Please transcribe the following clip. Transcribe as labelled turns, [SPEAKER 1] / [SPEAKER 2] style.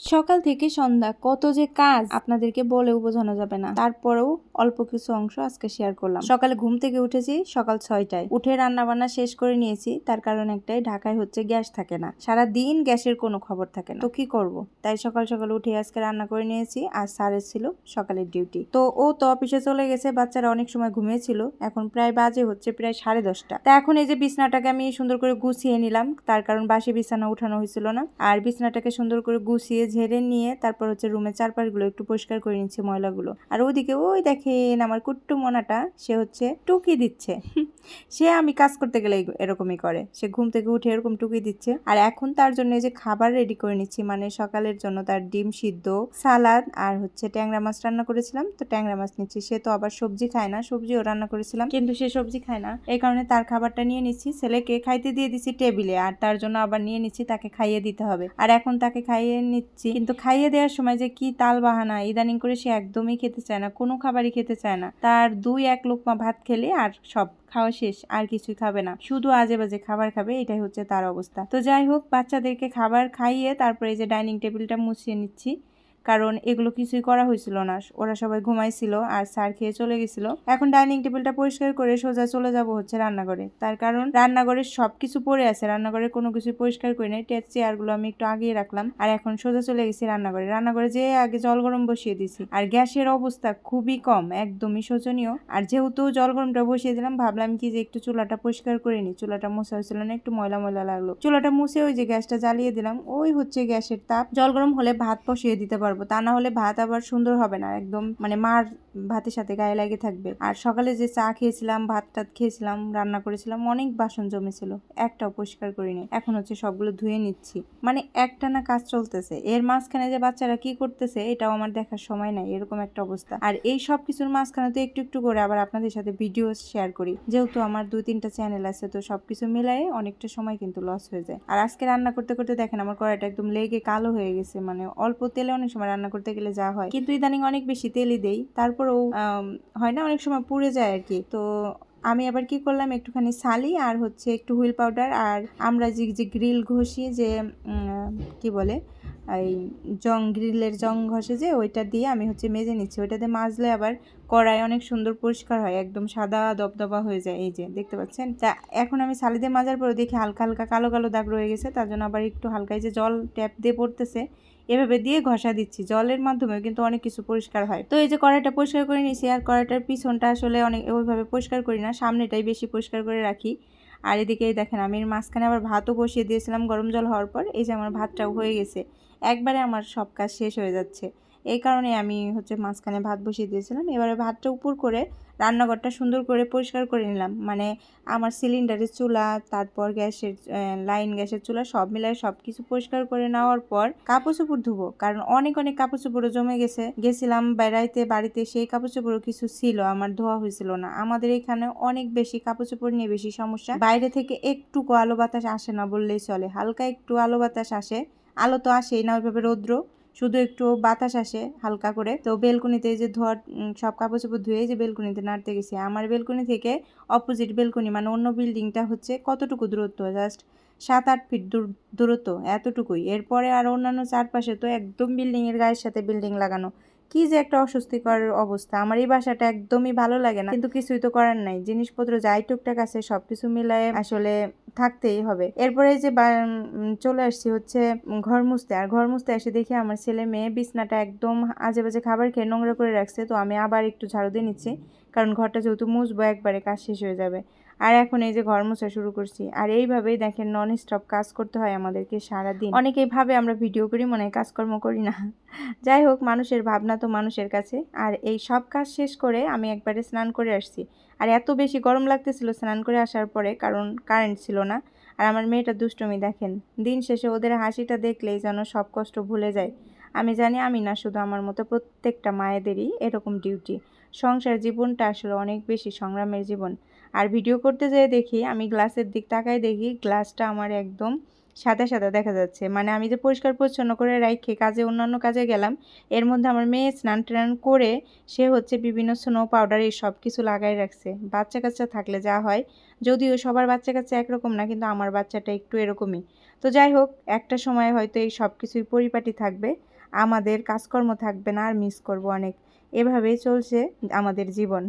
[SPEAKER 1] সকাল থেকে সন্ধ্যা কত যে কাজ আপনাদেরকে বলেও বোঝানো যাবে না। তারপরেও অল্প কিছু অংশ আজকে শেয়ার করলাম। সকালে ঘুম থেকে উঠেছি সকাল ছয়টায়। উঠে রান্না বান্না শেষ করে নিয়েছি, তার কারণ একটাই, ঢাকায় হচ্ছে গ্যাস থাকে না। সারা দিন গ্যাসের কোনো খবর থাকে না। তো কি করব? তাই সকাল সকাল উঠে আজকে রান্না করে নিয়েছি, আর স্যারের ছিল সকালের ডিউটি তো ও তো অফিসে চলে গেছে, বাচ্চারা অনেক সময় ঘুমিয়েছিল, এখন প্রায় বাজে হচ্ছে প্রায় সাড়ে দশটা। তা এখন এই যে বিছনাটাকে আমি সুন্দর করে গুছিয়ে নিলাম, তার কারণ বাসি বিছানা উঠানো হয়েছিল না। আর বিছনাটাকে সুন্দর করে গুছিয়ে ঝেড়ে নিয়ে তারপর হচ্ছে রুমের চারপাশগুলো একটু পরিষ্কার করে নিচ্ছে ময়লাগুলো। আর ওদিকে ওই দেখেন আমার কুট্টু মোনাটা সে হচ্ছে টুকি দিচ্ছে। সে আমি কাজ করতে গেলে এরকমই করে। সে ঘুম থেকে উঠে এরকম টুকি দিচ্ছে। আর এখন তার জন্য যে খাবার রেডি করে নিচ্ছি মানে সকালের জন্য তার ডিম সিদ্ধ সালাদ আর হচ্ছে ট্যাংরা মাছ রান্না করেছিলাম। তো ট্যাংরা মাছ নিচ্ছি। সে তো আবার সবজি খায় না সবজিও রান্না করেছিলাম। কিন্তু সে সবজি খায় না। এই কারণে তার খাবারটা নিয়ে নিচ্ছি। ছেলেকে খাইতে দিয়ে দিচ্ছি টেবিলে। আর তার জন্য আবার নিয়ে নিচ্ছি তাকে খাইয়ে দিতে হবে। আর এখন তাকে খাইয়ে নিচ্ছি কিন্তু খাইয়ে দেওয়ার সময় যে কি তাল বাহানা, ইদানিং করে সে একদমই খেতে চায় না, কোনো খাবারই খেতে চায় না। তার দুই এক লোকমা ভাত খেলে আর সব খাওয়া শেষ, আর কিছুই খাবে না। শুধু আজে বাজে খাবার খাবে, এটাই হচ্ছে তার অবস্থা। তো যাই হোক, বাচ্চাদেরকে খাবার খাইয়ে তারপরে যে ডাইনিং টেবিলটা মুছিয়ে নিচ্ছি। কারণ এগুলো কিছুই করা হয়েছিল না। ওরা সবাই ঘুমাইছিল আর স্যার খেয়ে চলে গেছিল। এখন ডাইনিং টেবিলটা পরিষ্কার করে সোজা চলে যাব হচ্ছে রান্নাঘরে। তার কারণ রান্নাঘরে সব কিছু পড়ে আছে। রান্নাঘরে কোনো কিছু পরিষ্কার করে নেই। টেট চেয়ারগুলো আমি একটু আগিয়ে রাখলাম। আর এখন সোজা চলে গেছি রান্নাঘরে। রান্নাঘরে যে আগে জল গরম বসিয়ে দিছি। আর গ্যাসের অবস্থা খুবই কম, একদমই শোচনীয়। আর যেহেতু জল গরমটা বসিয়ে দিলাম, ভাবলাম কি যে একটু চুলাটা পরিষ্কার করে নি চুলাটা মোছা হয়েছিল না, একটু ময়লা ময়লা লাগল। চুলাটা মুছে ওই যে গ্যাসটা জ্বালিয়ে দিলাম। ওই হচ্ছে গ্যাসের তাপ। জল গরম হলে ভাত বসিয়ে দিতে পারব। তা না হলে ভাত আবার সুন্দর হবে না। একদম মানে মার ভাতের সাথে গায়ে লাগে থাকবে। আর সকালে যে চা খেয়েছিলাম, ভাত টাত খেয়েছিলাম, রান্না করেছিলাম, অনেক বাসন জমেছিল। একটাও পরিষ্কার করিনি। এখন হচ্ছে সবগুলো ধুয়ে নিচ্ছি। মানে একটা না কাজ চলতেছে। এর মাঝখানে যে বাচ্চারা কি করতেছে, এটাও আমার দেখার সময় নাই। এরকম একটা অবস্থা। আর এই সব কিছুর মাঝখানে তো একটু একটু করে আবার আপনাদের সাথে ভিডিও শেয়ার করি। যেহেতু আমার দুই তিনটা চ্যানেল আছে, তো সবকিছু মিলাই অনেকটা সময় কিন্তু লস হয়ে যায়। আর আজকে রান্না করতে করতে দেখেন, আমার কড়াইটা একদম লেগে কালো হয়ে গেছে। মানে অল্প তেলে অনেক সময় রান্না করতে গেলে যা হয়। কিন্তু ইদানিং অনেক বেশি তেলই দেই। তারপরেও হয় না, অনেক সময় পুড়ে যায় আর কি তো আমি আবার কি করলাম, একটুখানি সালি আর হচ্ছে একটু হুইল পাউডার আর আমরা যে যে গ্রিল ঘষি যে কি বলে এই জং, গ্রিলের জং ঘষে যে ওইটা দিয়ে আমি হচ্ছে মেজে নিচ্ছি। ওইটাতে মাজলে আবার কড়াই অনেক সুন্দর পরিষ্কার হয়, একদম সাদা দবদবা হয়ে যায়, এই যে দেখতে পাচ্ছেন? তা এখন আমি সালি দিয়ে মাজার পরে দেখি হালকা হালকা কালো কালো দাগ রয়ে গেছে, তার জন্য আবার একটু হালকায় যে জল ট্যাপ দিয়ে পড়তেছে, এভাবে দিয়ে ঘষা দিচ্ছি। জলের মাধ্যমে কিন্তু অনেক কিছু পরিষ্কার হয়। তো এই যে কড়াইটা পরিষ্কার করে নিয়েছি, আর কড়াইটার পিছনটা আসলে অনেক ওইভাবে পরিষ্কার করি না, সামনেটাই বেশি পরিষ্কার করে রাখি। আর এদিকে দেখেন আমি মাঝখানে আবার ভাতও বসিয়ে দিয়েছিলাম গরম জল হওয়ার পর, এই যে আমার ভাতটাও হয়ে গেছে। একবারে আমার সব কাজ শেষ হয়ে যাচ্ছে। এই কারণে আমি হচ্ছে মাঝখানে ভাত বসিয়ে দিয়েছিলাম। এবারে ভাতটা উপর করে রান্নাঘরটা সুন্দর করে পরিষ্কার করে নিলাম। মানে আমার সিলিন্ডারের চুলা, তারপর গ্যাসের লাইন গ্যাসের চুলা সব মিলাই সব কিছু পরিষ্কার করে নেওয়ার পর কাপড় চোপড় ধুবো। কারণ অনেক অনেক কাপড় চোপড়ও জমে গেছে। গেছিলাম বেড়াইতে, বাড়িতে সেই কাপড় চোপড়ও কিছু ছিল, আমার ধোয়া হয়েছিল না। আমাদের এখানে অনেক বেশি কাপড় চোপড় নিয়ে বেশি সমস্যা। বাইরে থেকে একটুকু আলো বাতাস আসে না বললেই চলে। হালকা একটু আলো বাতাস আসে। আলো তো আসেই না ওইভাবে রৌদ্র, শুধু একটু বাতাস আসে হালকা করে। তো বেলকুনিতে যে ধোয়ার সব কাপড় চাপড় ধুয়ে যে বেলকুনিতে নাড়তে গেছি। আমার বেলকুনি থেকে অপোজিট বেলকুনি মানে অন্য বিল্ডিংটা হচ্ছে কতটুকু দূরত্ব? জাস্ট সাত আট ফিট দূরত্ব, এতটুকুই। এরপরে আর অন্যান্য চারপাশে তো একদম বিল্ডিংয়ের গায়ের সাথে বিল্ডিং লাগানো। কি যে একটা অস্বস্তিকর অবস্থা। আমার এই বাসাটা একদমই ভালো লাগে না। কিন্তু কিছুই তো করার নাই। জিনিসপত্র যাই টুকটাক আছে, সবকিছু মিলায়ে আসলে থাকতেই হবে। এরপরে যে চলে আসছি হচ্ছে ঘর মুছতে। আর ঘর মুছতে এসে দেখি আমার ছেলে মেয়ে বিছনাটা একদম আজে বাজে খাবার খেয়ে নোংরা করে রাখছে। তো আমি আবার একটু ঝাড়ু দিয়ে নিচ্ছি। কারণ ঘরটা যেহেতু মুছবো, একবারে কাজ শেষ হয়ে যাবে। আর এখন এই যে ঘর মোছা শুরু করছি। আর এইভাবেই দেখেন নন স্টপ কাজ করতে হয় আমাদেরকে সারাদিন। অনেকেই ভাবে আমরা ভিডিও করি, মনে হয় কাজকর্ম করি না। যাই হোক, মানুষের ভাবনা তো মানুষের কাছে। আর এই সব কাজ শেষ করে আমি একবারে স্নান করে আসছি। আর এত বেশি গরম লাগতেছিল স্নান করে আসার পরে, কারণ কারেন্ট ছিল না। আর আমার মেয়েটা দুষ্টমি, দেখেন। দিন শেষে ওদের হাসিটা দেখলেই যেন সব কষ্ট ভুলে যায়। আমি জানি আমি না, শুধু আমার মতো প্রত্যেকটা মায়েদেরই এরকম ডিউটি সংসার জীবনটা আসলে অনেক বেশি সংগ্রামের জীবন। আর ভিডিও করতে যেয়ে দেখি, আমি গ্লাসের দিক তাকায় দেখি গ্লাসটা আমার একদম সাদা সাদা দেখা যাচ্ছে। মানে আমি যে পরিষ্কার পরিচ্ছন্ন করে রাখে কাজে, অন্যান্য কাজে গেলাম, এর মধ্যে আমার মেয়ে স্নান টান করে সে হচ্ছে বিভিন্ন স্নো পাউডার এই সব কিছু লাগাই রাখছে। বাচ্চা কাচ্চা থাকলে যা হয়, যদিও সবার বাচ্চা কাচ্চা একরকম না, কিন্তু আমার বাচ্চাটা একটু এরকমই। তো যাই হোক, একটা সময় হয়তো এই সব কিছুই পরিপাটি থাকবে, আমাদের কাজকর্ম থাকবে না আর মিস করব অনেক। এভাবেই চলছে আমাদের জীবন।